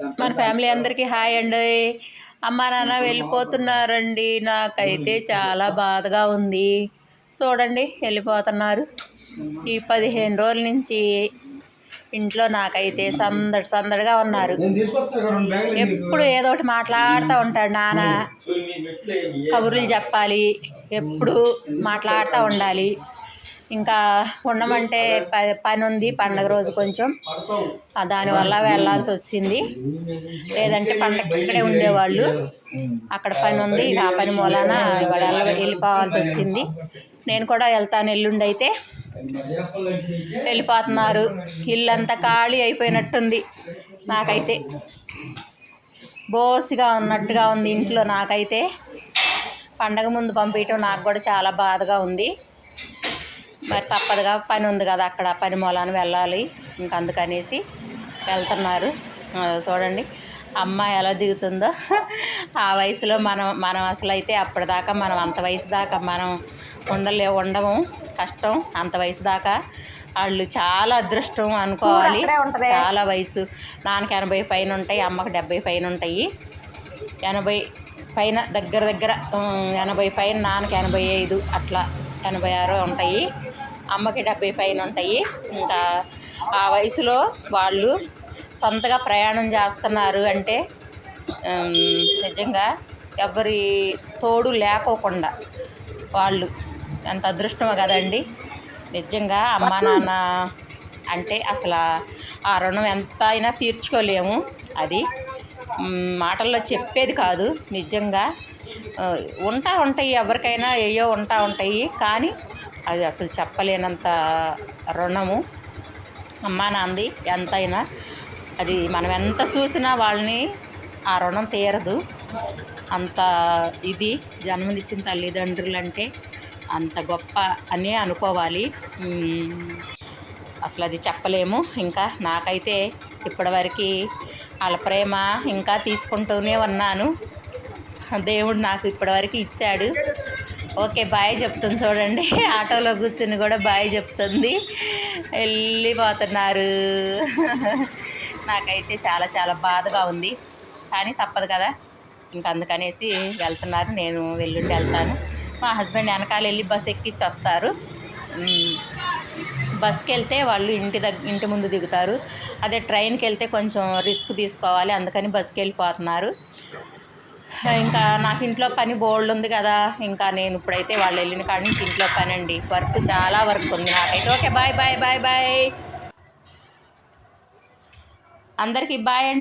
మన ఫ్యామిలీ అందరికీ హాయ్ అండి. అమ్మ నాన్న వెళ్ళిపోతున్నారండి. నాకైతే చాలా బాధగా ఉంది. చూడండి వెళ్ళిపోతున్నారు. ఈ పదిహేను రోజుల నుంచి ఇంట్లో నాకైతే సందడి సందడిగా ఉన్నారు. ఎప్పుడు ఏదో ఒకటి మాట్లాడుతూ ఉంటాడు నాన్న. కబుర్లు చెప్పాలి. ఎప్పుడు మాట్లాడుతూ ఉండాలి. ఇంకా ఉండమంటే ప- పని ఉంది పండగ రోజు కొంచెం. దానివల్ల వెళ్ళాల్సి వచ్చింది లేదంటే పండగ ఇక్కడే ఉండేవాళ్ళు. అక్కడ పని ఉంది ఆ పని మూలాన ఇవాళ వెళ్ళిపోవాల్సి వచ్చింది నేను కూడా వెళ్తాను ఎల్లుండి అయితే వెళ్ళిపోతున్నారు. ఇల్లంతా ఖాళీ అయిపోయినట్టుంది నాకైతే. బోసిగా ఉన్నట్టుగా ఉంది ఇంట్లో నాకైతే. పండగ ముందు పంపించడం నాకు కూడా చాలా బాధగా ఉంది. మరి తప్పదుగా పని ఉంది కదా అక్కడ పని మూలాన వెళ్ళాలి. ఇంక అందుకనేసి వెళ్తున్నారు. చూడండి అమ్మ ఎలా దిగుతుందో. ఆ వయసులో మనం మనం అసలు అయితే అప్పటిదాకా మనం అంత వయసు దాకా మనం ఉండలే ఉండము. కష్టం అంత వయసు దాకా వాళ్ళు చాలా అదృష్టం అనుకోవాలి. చాలా వయసు. నాన్నకి ఎనభై పైన ఉంటాయి అమ్మకి డెబ్బై పైన ఉంటాయి. ఎనభై పైన దగ్గర దగ్గర ఎనభై పైన నాన్నకి ఎనభై ఐదు అట్లా. ఎనభై ఆరు ఉంటాయి. అమ్మకి డెబ్బై పైన ఉంటాయి. ఇంకా ఆ వయసులో వాళ్ళు సొంతగా ప్రయాణం చేస్తున్నారు అంటే నిజంగా ఎవరి తోడు లేకోకుండా వాళ్ళు ఎంత అదృష్టమో కదండి. నిజంగా అమ్మ నాన్న అంటే అసలు ఆ రుణం ఎంత అయినా తీర్చుకోలేము. అది మాటల్లో చెప్పేది కాదు. నిజంగా ఉంటా ఉంటాయి ఎవరికైనా ఏయో ఉంటా ఉంటాయి కానీ అది అసలు చెప్పలేనంత రుణము. అమ్మా నాంది ఎంతైనా అది మనం ఎంత చూసినా వాళ్ళని ఆ రుణం తీరదు. అంత ఇది జన్మనిచ్చిన తల్లిదండ్రులు అంటే అంత గొప్ప అని అనుకోవాలి. అసలు అది చెప్పలేము. ఇంకా నాకైతే ఇప్పటివరకు వాళ్ళ ప్రేమ ఇంకా తీసుకుంటూనే ఉన్నాను. దేవుడు నాకు ఇప్పటివరకు ఇచ్చాడు. ఓకే బాయ్ చెప్తుంది చూడండి. ఆటోలో కూర్చుని కూడా బాయ్ చెప్తుంది. వెళ్ళిపోతున్నారు. నాకైతే చాలా చాలా బాధగా ఉంది. కానీ తప్పదు కదా. ఇంక అందుకనేసి వెళ్తున్నారు. నేను వెళ్ళుండి వెళ్తాను. మా హస్బెండ్ వెనకాల వెళ్ళి బస్ ఎక్కించి వస్తారు బస్కి వెళ్తే వాళ్ళు ఇంటి దగ్గర ఇంటి ముందు దిగుతారు. అదే ట్రైన్కి వెళ్తే కొంచెం రిస్క్ తీసుకోవాలి. అందుకని బస్కి వెళ్ళిపోతున్నారు ఇంకా నాకు ఇంట్లో పని బోల్డ్ ఉంది కదా. ఇంకా నేను ఇప్పుడైతే వాళ్ళు వెళ్ళిన కాడి నుంచి ఇంట్లో పని అండి వర్క్ చాలా వర్క్ ఉంది నాకైతే. Okay bye bye bye bye. అందరికీ బాయ్ అండి.